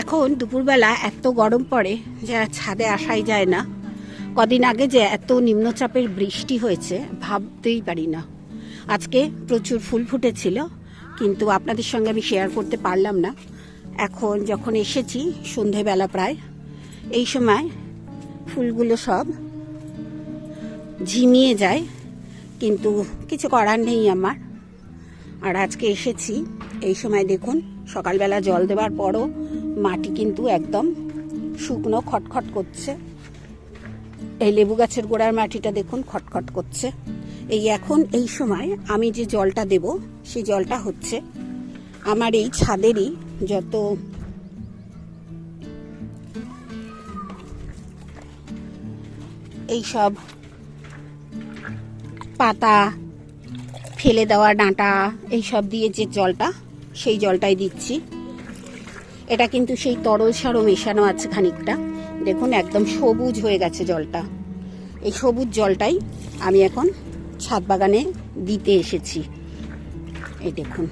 এখন দুপুরবেলা এত গরম পড়ে যে ছাদে আসাই যায় না। কদিন আগে যে এত নিম্নচাপের বৃষ্টি হয়েছে, ভাবতেই পারি না। আজকে প্রচুর ফুল ফুটেছিল, কিন্তু আপনাদের সঙ্গে আমি শেয়ার করতে পারলাম না। এখন যখন এসেছি, সন্ধেবেলা প্রায়, এই সময় ফুলগুলো সব ঝিমিয়ে যায়, কিন্তু কিছু করার নেই আমার। আর আজকে এসেছি, এই সময় দেখুন, সকালবেলা জল দেওয়ার পরও মাটি কিন্তু একদম শুকনো, খটখট করছে। এই লেবু গাছের গোড়ার মাটিটা দেখুন, খটখট করছে। এই এখন, এই সময় আমি যে জলটা দেব, সেই জলটা হচ্ছে আমার এই ছাদেরই যত এই সব পাতা, ফেলে দেওয়া ডাঁটা এইসব দিয়ে যে জলটা, সেই জলটাই দিচ্ছি। এটা কিন্তু সেই তরল সারও মেশানো আছে খানিকটা। দেখুন, একদম সবুজ হয়ে গেছে জলটা। এই সবুজ জলটাই আমি এখন ছাদ বাগানে দিতে এসেছি। এই দেখুন,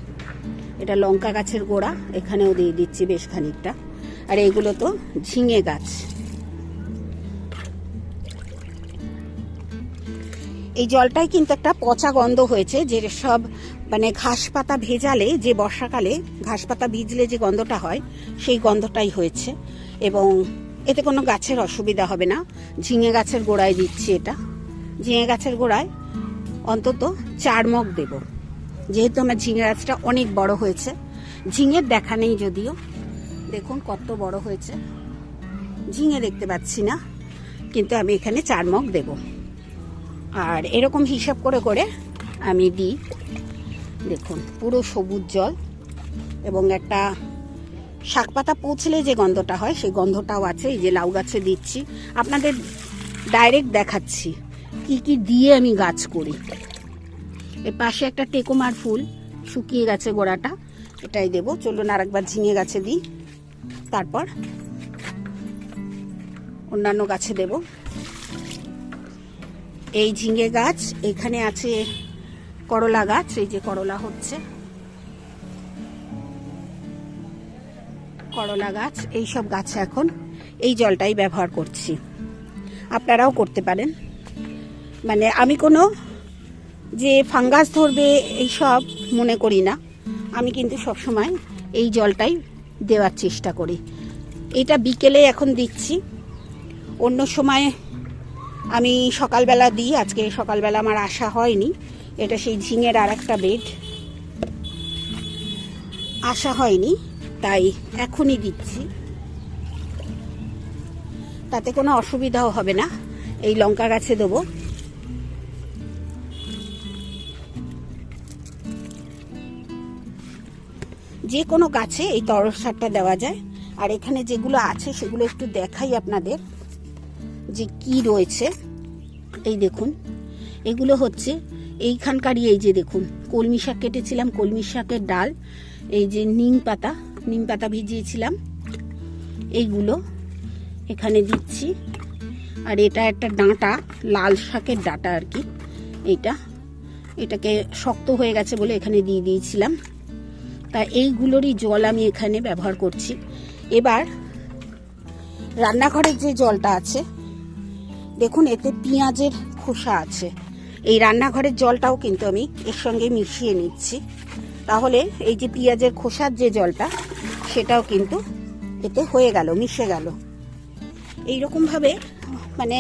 এটা লঙ্কা গাছের গোড়া, এখানেও দিয়ে দিচ্ছি বেশ খানিকটা। আর এগুলো তো ঝিঙে গাছ। এই জলটাই কিন্তু একটা পচা গন্ধ হয়েছে, যে সব মানে ঘাস পাতা ভেজালে যে বর্ষাকালে ঘাস পাতা ভিজলে যে গন্ধটা হয়, সেই গন্ধটাই হয়েছে। এবং এতে কোনো গাছের অসুবিধা হবে না। ঝিঙে গাছের গোড়ায় দিচ্ছি এটা। ঝিঙে গাছের গোড়ায় অন্তত চার মগ দেব। যেহেতু আমার ঝিঙে গাছটা অনেক বড় হয়েছে। ঝিঙের দেখা নেই যদিও। দেখুন কত বড় হয়েছে। ঝিঙে দেখতে পাচ্ছি না, কিন্তু আমি এখানে চার মগ দেবো। আর এরকম হিসাব করে করে আমি দিই। দেখুন, পুরো সবুজ জল এবং একটা শাক পাতা পচলে যে গন্ধটা হয়, সেই গন্ধটাও আছে। এই যে লাউ গাছে দিচ্ছি। আপনাদের ডাইরেক্ট দেখাচ্ছি কি কি দিয়ে আমি গাছ করি। এর পাশে একটা টেকোমার ফুল শুকিয়ে গেছে গোড়াটা, এটাই দেবো। চলুন আর একবার ঝিঙে গাছে দিই। তারপর অন্যান্য গাছে দেবো। এই ঝিঙে গাছ, এখানে আছে করলা গাছ, এই যে করলা হচ্ছে। করলা গাছ, এই সব গাছে এখন এই জলটাই ব্যবহার করছি। আপনারাও করতে পারেন। মানে আমি কোনো যে ফাঙ্গাস ধরবে এই সব মনে করি না। আমি কিন্তু সবসময় এই জলটাই দেওয়ার চেষ্টা করি। এটা বিকেলে এখন দিচ্ছি। অন্য সময় আমি সকালবেলা দিই, আজকে সকালবেলা আমার আসা হয়নি। এটা সেই ঝিঙের আর একটা বেড আসা হয়নি, তাই এখনই দিচ্ছি। তাতে কোনো অসুবিধাও হবে না, এই লঙ্কা গাছে দেবো। যে কোনো গাছে এই তরল সারটা দেওয়া যায়। আর এখানে যেগুলো আছে সেগুলো একটু দেখাই আপনাদের। যে কি রয়েছে, এই দেখুন। এগুলো হচ্ছে এইখানকারই এই যে দেখুন, কলমি শাক কেটেছিলাম, কলমি শাকের ডাল, এই যে নিম পাতা নিম পাতা ভিজিয়েছিলাম। এইগুলো এখানে দিচ্ছি। আর এটা একটা ডাঁটা, লাল শাকের ডাঁটা আর কি। এটা, এটাকে শক্ত হয়ে গেছে বলে এখানে দিয়ে দিয়েছিলাম। তা এইগুলোরই জল আমি এখানে ব্যবহার করছি। এবার রান্নাঘরের যে জলটা আছে দেখুন, এতে পেঁয়াজের খোসা আছে। এই রান্নাঘরের জলটাও কিন্তু আমি এর সঙ্গে মিশিয়ে নিচ্ছি। তাহলে এই যে পেঁয়াজের খোসার যে জলটা, সেটাও কিন্তু এতে হয়ে গেল, মিশে গেল। এইরকমভাবে মানে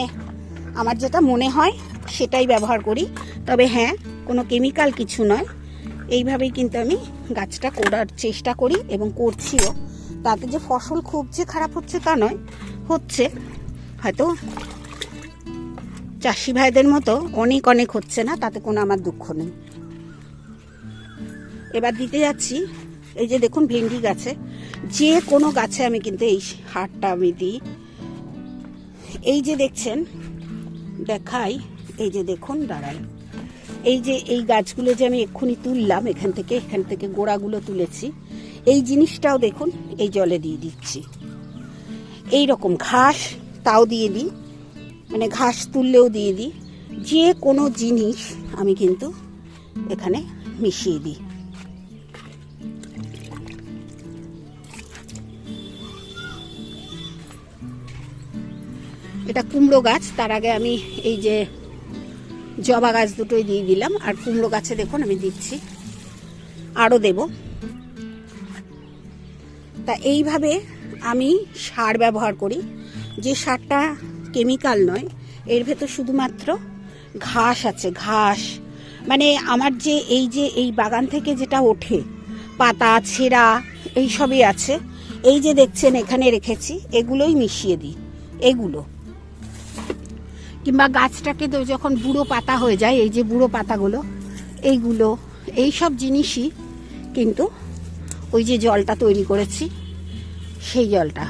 আমার যেটা মনে হয়, সেটাই ব্যবহার করি। তবে হ্যাঁ কোনো কেমিক্যাল কিছু নয়। এইভাবেই কিন্তু আমি গাছটা করার চেষ্টা করি এবং করছিও। তাতে যে ফসল খুব যে খারাপ হচ্ছে তা নয়, হচ্ছে হয়তো চাষি ভাইদের মতো অনেক অনেক হচ্ছে না, তাতে কোনো আমার দুঃখ নেই। এবার দিতে যাচ্ছি, এই যে দেখুন ভেন্ডি গাছে, যে কোনো গাছে আমি কিন্তু এই হারটা আমি দিই। এই যে দেখছেন, দেখাই, এই যে দেখুন দাঁড়াই এই যে এই গাছগুলো যে আমি এক্ষুনি তুললাম, এখান থেকে এখান থেকে গোড়াগুলো তুলেছি, এই জিনিসটাও দেখুন, এই জলে দিয়ে দিচ্ছি। এই রকম ঘাস, তাও দিয়ে দিই। মানে ঘাস তুললেও দিয়ে দিই। যে কোনো জিনিস আমি কিন্তু এখানে মিশিয়ে দিই। এটা কুমড়ো গাছ, তার আগে আমি এই যে জবা গাছ দুটোই দিয়ে দিলাম। আর কুমড়ো গাছে দেখুন আমি দিচ্ছি, আরও দেব। তা এইভাবে আমি সার ব্যবহার করি। যে সারটা কেমিক্যাল নয়, এর ভেতর শুধুমাত্র ঘাস আছে, ঘাস। মানে আমার যে এই যে এই বাগান থেকে যেটা ওঠে, পাতা, ছেঁড়া এই সবই আছে, এই যে দেখছেন এখানে রেখেছি, এগুলোই মিশিয়ে দিই, এগুলো। কিংবা গাছটাকে যখন বুড়ো পাতা হয়ে যায়, এই যে বুড়ো পাতাগুলো, এইগুলো এই সব জিনিসই কিন্তু ওই যে জলটা তৈরি করেছি, সেই জলটা।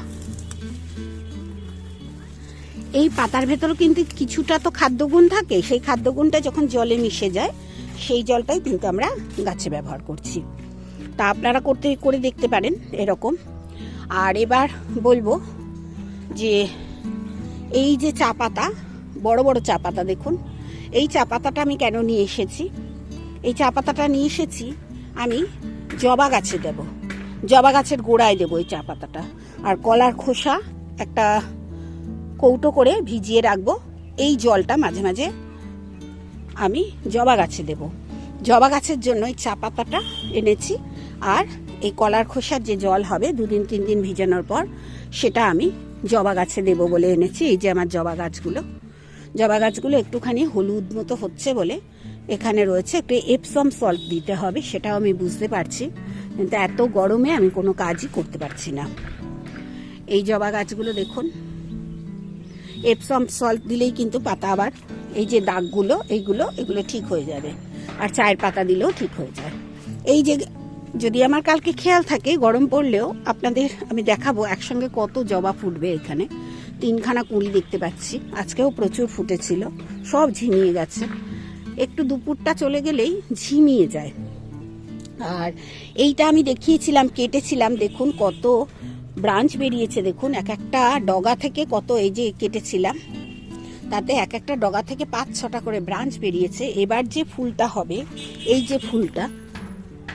এই পাতার ভেতরও কিন্তু কিছুটা তো খাদ্যগুণ থাকে। সেই খাদ্যগুণটা যখন জলে মিশে যায়, সেই জলটাই কিন্তু আমরা গাছে ব্যবহার করছি। তা আপনারা করতে, করে দেখতে পারেন এরকম। আর এবার বলব যে, এই যে চা পাতা, বড় বড় চা পাতা দেখুন। এই চা পাতাটা আমি কেন নিয়ে এসেছি? এই চা পাতাটা নিয়ে এসেছি আমি জবা গাছে দেব। জবা গাছের গোড়ায় দেবো এই চা পাতাটা। আর কলার খোসা একটা কৌটো করে ভিজিয়ে রাখব। এই জলটা মাঝে মাঝে আমি জবা গাছে দেব। জবা গাছের জন্য এই চা পাতাটা এনেছি। আর এই কলার খোসার যে জল হবে দুদিন, তিন দিন ভিজানোর পর, সেটা আমি জবা গাছে দেব বলে এনেছি। এই যে আমার জবা গাছগুলো। জবা গাছগুলো একটুখানি হলুদ মতো হচ্ছে বলে এখানে রয়েছে। একটু এপসম সল্ট দিতে হবে, সেটাও আমি বুঝতে পারছি। কিন্তু এত গরমে আমি কোনো কাজই করতে পারছি না। এই জবা গাছগুলো দেখুন এপসম সল্ট দিলেই কিন্তু পাতা আবার এই যে দাগগুলো, এইগুলো, এগুলো ঠিক হয়ে যাবে। আর চায়ের পাতা দিলেও ঠিক হয়ে যায়। এই যে যদি আমার কালকে খেয়াল থাকে, গরম পড়লেও আপনাদের আমি দেখাবো একসঙ্গে কত জবা ফুটবে এখানে। তিনখানা কুড়ি দেখতে পাচ্ছি। আজকেও প্রচুর ফুটেছিল। সব ঝিমিয়ে গেছে। একটু দুপুরটা চলে গেলেই ঝিমিয়ে যায়। আর এইটা আমি দেখিয়েছিলাম, কেটেছিলাম। দেখুন কত ব্রাঞ্চ বেরিয়েছে, দেখুন, এক একটা ডগা থেকে কত এই যে কেটেছিলাম, তাতে এক একটা ডগা থেকে পাঁচ ছটা করে ব্রাঞ্চ বেরিয়েছে। এবার যে ফুলটা হবে, এই যে ফুলটা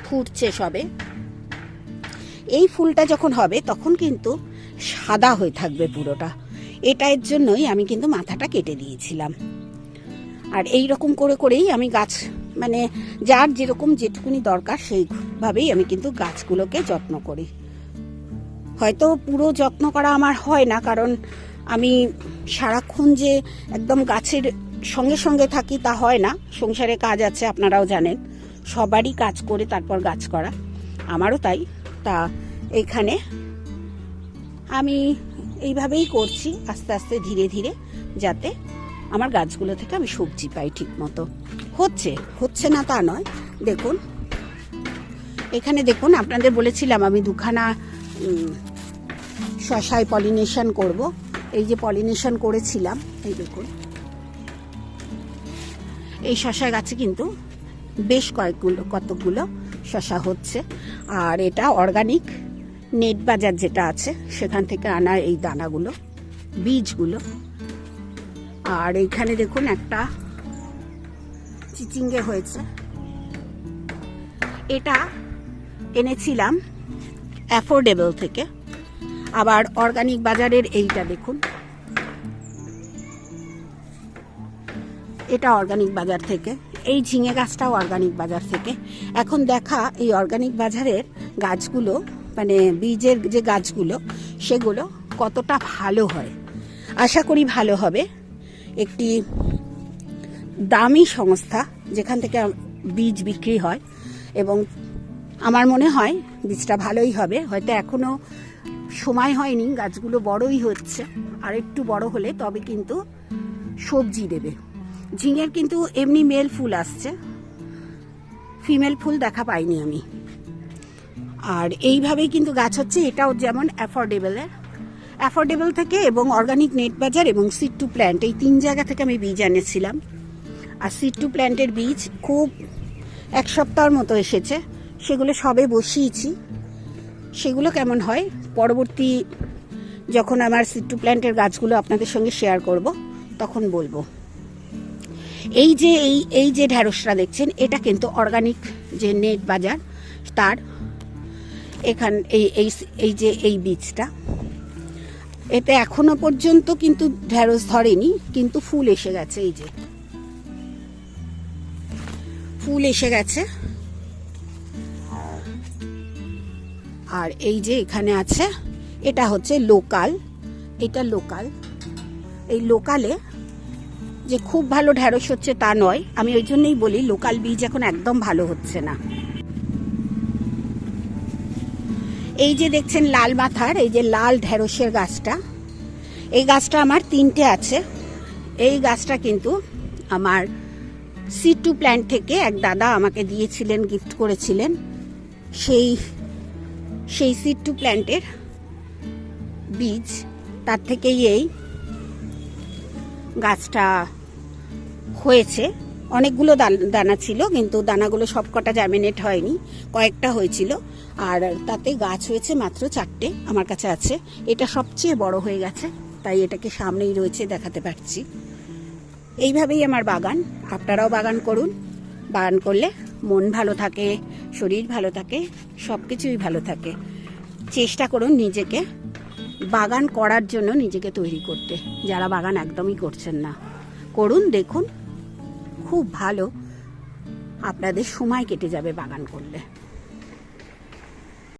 ফুটছে সবে, এই ফুলটা যখন হবে, তখন কিন্তু সাদা হয়ে থাকবে পুরোটা। এটা এর জন্যই আমি কিন্তু মাথাটা কেটে দিয়েছিলাম। আর এই রকম করে করেই আমি গাছ মানে যার যেরকম যেটুকুনি দরকার, সেইভাবেই আমি কিন্তু গাছগুলোকে যত্ন করি। হয়তো পুরো যত্ন করা আমার হয় না, কারণ আমি সারাক্ষণ যে একদম গাছের সঙ্গে সঙ্গে থাকি তা হয় না। সংসারে কাজ আছে, আপনারাও জানেন। সবারই কাজ করে তারপর গাছ করা। আমারও তাই। তা এইখানে আমি এইভাবেই করছি, আস্তে আস্তে ধীরে ধীরে, যাতে আমার গাছগুলো থেকে আমি সবজি পাই ঠিক মতো হচ্ছে হচ্ছে না তা নয়। দেখুন, এখানে দেখুন, আপনাদের বলেছিলাম আমি দুখানা শশায় পলিনেশন করব। এই যে পলিনেশন করেছিলাম, এই দেখুন। এই শশা গাছে কিন্তু বেশ কয়েকগুলো কতগুলো শশা হচ্ছে। আর এটা অর্গানিক নেট বাজার যেটা আছে, সেখান থেকে আনা এই দানাগুলো, বীজগুলো। আর এইখানে দেখুন একটা চিচিঙ্গে হয়েছে। এটা এনেছিলাম অ্যাফোর্ডেবল থেকে। আবার অর্গানিক বাজারের এইটা দেখুন। এটা অর্গানিক বাজার থেকে। এই ঝিঙে গাছটাও অর্গানিক বাজার থেকে। এখন দেখা এই অর্গানিক বাজারের গাছগুলো মানে বীজের যে গাছগুলো, সেগুলো কতটা ভালো হয়। আশা করি ভালো হবে। একটি দামি সংস্থা যেখান থেকে বীজ বিক্রি হয় এবং আমার মনে হয় বীজটা ভালোই হবে। হয়তো এখনও সময় হয়নি, গাছগুলো বড়ই হচ্ছে। আর একটু বড় হলে তবে কিন্তু সবজি দেবে। ঝিঙের কিন্তু এমনি মেল ফুল আসছে। ফিমেল ফুল দেখা পাইনি আমি। আর এইভাবেই কিন্তু গাছ হচ্ছে, এটাও যেমন অ্যাফোর্ডেবলের অ্যাফোর্ডেবল থেকে এবং অর্গানিক নেট বাজার এবং সিড টু প্ল্যান্ট এই তিন জায়গা থেকে আমি বীজ এনেছিলাম। আর সিড টু প্ল্যান্টের বীজ খুব এক সপ্তাহের মতো এসেছে। সেগুলো সবে বসিয়েছি। সেগুলো কেমন হয়? পরবর্তী যখন আমার সিড টু প্ল্যান্টের গাছগুলো আপনাদের সঙ্গে শেয়ার করব, তখন বলব। এই যে, এই এই যে ঢ্যাঁড়সটা দেখছেন, এটা কিন্তু অর্গানিক যে নেট বাজার, তার এখান, এই এই এই যে, এই বীজটা, এতে এখনও পর্যন্ত কিন্তু ঢ্যাঁড়স ধরেনি, কিন্তু ফুল এসে গেছে, এই যে। ফুল এসে গেছে। আর এই যে এখানে আছে, এটা হচ্ছে লোকাল, এটা লোকাল। এই লোকালে যে খুব ভালো ঢ্যাঁড়স হচ্ছে তা নয়, আমি ওই জন্যই বলি লোকাল বীজ এখন একদম ভালো হচ্ছে না। এই যে দেখছেন লাল মাথার, এই যে লাল ঢেঁড়সের গাছটা, এই গাছটা আমার তিনটে আছে। এই গাছটা কিন্তু আমার সি টু প্ল্যান্ট থেকে এক দাদা আমাকে দিয়েছিলেন গিফট করেছিলেন। সেই সেই সিড টু প্ল্যান্টের বীজ, তার থেকেই এই গাছটা হয়েছে। অনেকগুলো দান- ছিল, কিন্তু দানাগুলো সবকটা জার্মিনেট হয়নি, কয়েকটা হয়েছিল। আর তাতে গাছ হয়েছে মাত্র চারটে, আমার কাছে আছে। এটা সবচেয়ে বড় হয়ে গেছে, তাই এটাকে সামনেই রয়েছে, দেখাতে পারছি। এইভাবেই আমার বাগান, আপনারাও বাগান করুন। বাগান করলে মন ভালো থাকে, শরীর ভালো থাকে সব কিছুই ভালো থাকে। চেষ্টা করুন নিজেকে বাগান করার জন্য নিজেকে তৈরি করতে। যারা বাগান একদমই করছেন না। করুন, দেখুন, খুব ভালো। আপনাদের সময় কেটে যাবে বাগান করলে।